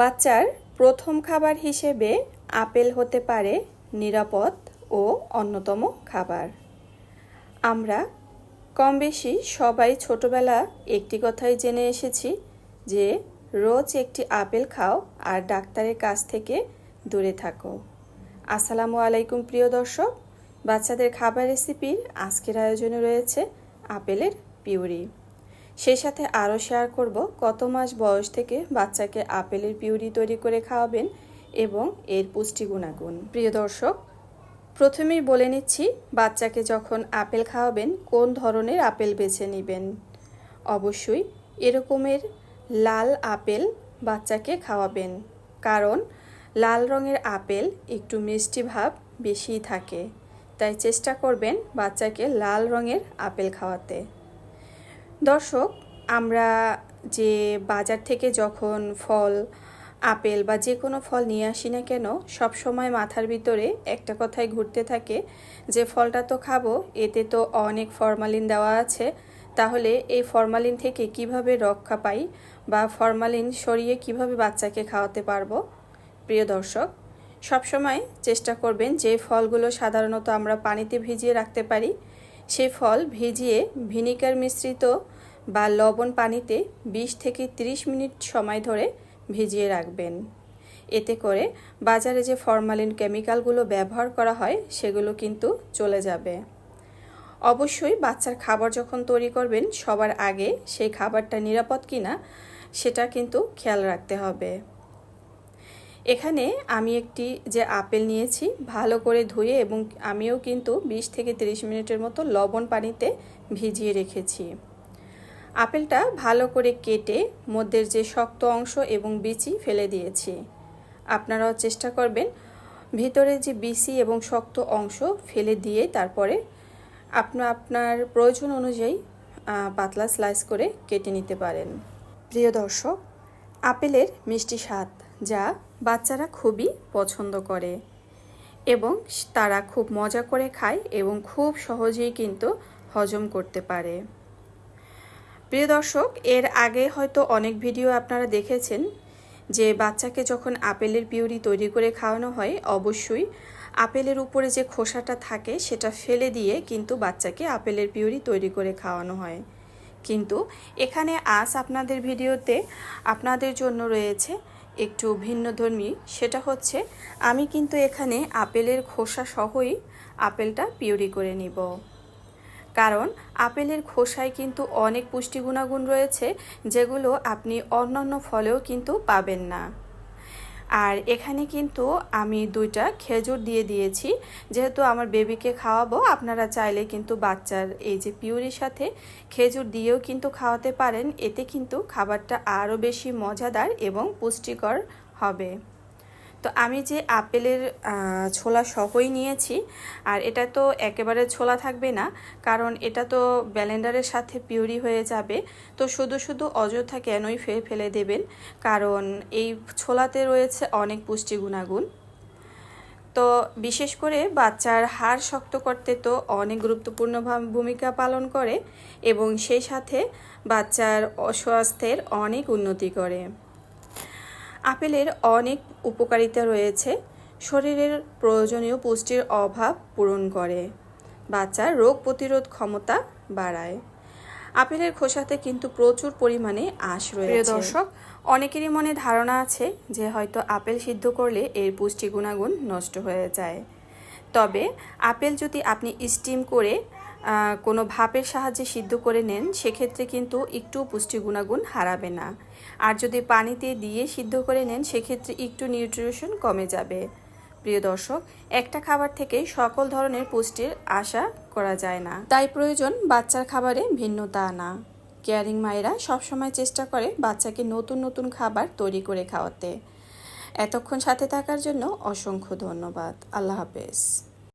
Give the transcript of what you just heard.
বাচ্চার প্রথম খাবার হিসেবে আপেল হতে পারে নিরাপদ ও অন্যতম খাবার। আমরা কম বেশি সবাই ছোটবেলা একটি কথাই জেনে এসেছি যে, রোজ একটি আপেল খাও আর ডাক্তারের কাছ থেকে দূরে থাকো। আসসালামু আলাইকুম প্রিয় দর্শক, বাচ্চাদের খাবার রেসিপির আজকের আয়োজনে রয়েছে আপেলের পিউরি। সেই সাথে আরও শেয়ার করব কত মাস বয়স থেকে বাচ্চাকে আপেলের পিউরি তৈরি করে খাওয়াবেন এবং এর পুষ্টি গুণাগুণ। প্রিয় দর্শক, প্রথমেই বলে নিচ্ছি, বাচ্চাকে যখন আপেল খাওয়াবেন, কোন ধরনের আপেল বেছে নেবেন? অবশ্যই এরকমের লাল আপেল বাচ্চাকে খাওয়াবেন, কারণ লাল রঙের আপেল একটু মিষ্টি ভাব বেশিই থাকে। তাই চেষ্টা করবেন বাচ্চাকে লাল রঙের আপেল খাওয়াতে। দর্শক, আমরা যে বাজার থেকে যখন ফল, আপেল বা যে কোনো ফল নিয়ে আসি না কেন, সব সময় মাথার ভিতরে একটা কথাই ঘুরতে থাকে যে ফলটা তো খাব, এতে তো অনেক ফরমালিন দেওয়া আছে। তাহলে এই ফরমালিন থেকে কীভাবে রক্ষা পাই বা ফরমালিন সরিয়ে কীভাবে বাচ্চাকে খাওয়াতে পারব? প্রিয় দর্শক, সবসময় চেষ্টা করবেন যে ফলগুলো সাধারণত আমরা পানিতে ভিজিয়ে রাখতে পারি। সেই ফল ভিজিয়ে ভিনিগার মিশ্রিত বা লবণ পানিতে 20 থেকে 30 মিনিট সময় ধরে ভিজিয়ে রাখবেন। এতে করে বাজারে যে ফরমালিন কেমিক্যালগুলো ব্যবহার করা হয়, সেগুলো কিন্তু চলে যাবে। অবশ্যই বাচ্চার খাবার যখন তৈরি করবেন, সবার আগে সেই খাবারটা নিরাপদ কিনা, সেটা কিন্তু খেয়াল রাখতে হবে। এখানে আমি একটি যে আপেল নিয়েছি, ভালো করে ধুয়ে এবং আমিও কিন্তু 20 থেকে 30 মিনিটের মতো লবণ পানিতে ভিজিয়ে রেখেছি। আপেলটা ভালো করে কেটে মধ্যের যে শক্ত অংশ এবং বিচি ফেলে দিয়েছি। আপনারাও চেষ্টা করবেন ভিতরে যে বিচি এবং শক্ত অংশ ফেলে দিয়ে তারপরে আপনার আপনার প্রয়োজন অনুযায়ী পাতলা স্লাইস করে কেটে নিতে পারেন। প্রিয় দর্শক, আপেলের মিষ্টি স্বাদ যা বাচ্চারা খুবই পছন্দ করে। এবং তারা খুব মজা করে খায় এবং খুব সহজেই কিন্তু হজম করতে পারে। প্রিয় দর্শক, এর আগে হয়তো অনেক ভিডিও আপনারা দেখেছেন যে বাচ্চাকে যখন আপেলের পিউরি তৈরি করে খাওয়ানো হয়, অবশ্যই আপেলের উপরে যে খোসাটা থাকে, সেটা ফেলে দিয়ে কিন্তু বাচ্চাকে আপেলের পিউরি তৈরি করে খাওয়ানো হয়। কিন্তু এখানে আজ আপনাদের ভিডিওতে আপনাদের জন্য রয়েছে একটু ভিন্নধর্মী, সেটা হচ্ছে আমি কিন্তু এখানে আপেলের খোসা সহই আপেলটা পিউরি করে নিব। কারণ আপেলের খোসায় কিন্তু অনেক পুষ্টি গুণাগুণ রয়েছে, যেগুলো আপনি অন্যান্য ফলেও কিন্তু পাবেন না। আর এখানে কিন্তু আমি দুইটা খেজুর দিয়ে দিয়েছি। যেহেতু আমার বেবিকে খাওয়াবো, আপনারা চাইলে কিন্তু বাচ্চার এই যে পিউরির সাথে খেজুর দিয়েও কিন্তু খাওয়াতে পারেন। এতে কিন্তু খাবারটা আরও বেশি মজাদার এবং পুষ্টিকর হবে। তো আমি যে আপেলের ছোলা সহই নিয়েছি, আর এটা তো একেবারে ছোলা থাকবে না, কারণ এটা তো ব্যালেন্ডারের সাথে পিউরি হয়ে যাবে। তো শুধু শুধু অযথা কেনই ফেলে দেবেন, কারণ এই ছোলাতে রয়েছে অনেক পুষ্টি গুণাগুণ। তো বিশেষ করে বাচ্চার হাড় শক্ত করতে তো অনেক গুরুত্বপূর্ণ ভূমিকা পালন করে, এবং সেই সাথে বাচ্চার অস্বাস্থ্যের অনেক উন্নতি করে। আপেলের অনেক উপকারিতা রয়েছে। শরীরের প্রয়োজনীয় পুষ্টির অভাব পূরণ করে। বাচ্চার রোগ প্রতিরোধ ক্ষমতা বাড়ায়। আপেলের খোসাতে কিন্তু প্রচুর পরিমাণে আঁশ রয়েছে। দর্শক, অনেকেরই মনে ধারণা আছে যে হয়তো আপেল সিদ্ধ করলে এর পুষ্টি গুণাগুণ নষ্ট হয়ে যায়। তবে আপেল যদি আপনি স্টিম করে কোনো ভাপের সাহায্যে সিদ্ধ করে নেন, সেক্ষেত্রে কিন্তু একটু পুষ্টি গুণাগুণ হারাবে না। আর যদি পানিতে দিয়ে সিদ্ধ করে নেন, সেক্ষেত্রে একটু নিউট্রিশন কমে যাবে। প্রিয় দর্শক, একটা খাবার থেকে সকল ধরনের পুষ্টির আশা করা যায় না। তাই প্রয়োজন বাচ্চার খাবারে ভিন্নতা আনা। কেয়ারিং মায়েরা সবসময় চেষ্টা করে বাচ্চাকে নতুন নতুন খাবার তৈরি করে খাওয়াতে। এতক্ষণ সাথে থাকার জন্য অসংখ্য ধন্যবাদ। আল্লাহ হাফেজ।